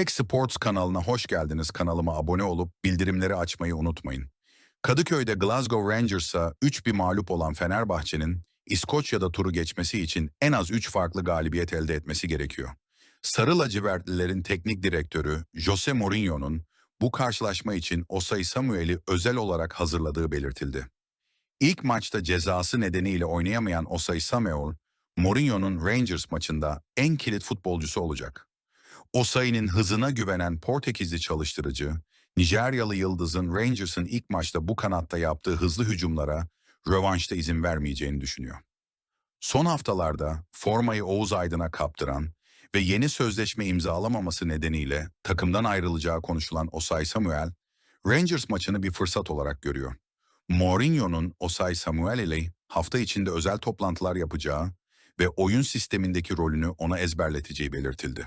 Tek Sports kanalına hoş geldiniz. Kanalıma abone olup bildirimleri açmayı unutmayın. Kadıköy'de Glasgow Rangers'a 3-1 mağlup olan Fenerbahçe'nin İskoçya'da turu geçmesi için en az 3 farklı galibiyet elde etmesi gerekiyor. Sarı lacivertlilerin teknik direktörü Jose Mourinho'nun bu karşılaşma için Osay Samuel'i özel olarak hazırladığı belirtildi. İlk maçta cezası nedeniyle oynayamayan Osay Samuel, Mourinho'nun Rangers maçında en kilit futbolcusu olacak. Osayi'nin hızına güvenen Portekizli çalıştırıcı, Nijeryalı Yıldız'ın Rangers'ın ilk maçta bu kanatta yaptığı hızlı hücumlara rövanşta izin vermeyeceğini düşünüyor. Son haftalarda formayı Oğuz Aydın'a kaptıran ve yeni sözleşme imzalamaması nedeniyle takımdan ayrılacağı konuşulan Osay Samuel, Rangers maçını bir fırsat olarak görüyor. Mourinho'nun Osay Samuel ile hafta içinde özel toplantılar yapacağı ve oyun sistemindeki rolünü ona ezberleteceği belirtildi.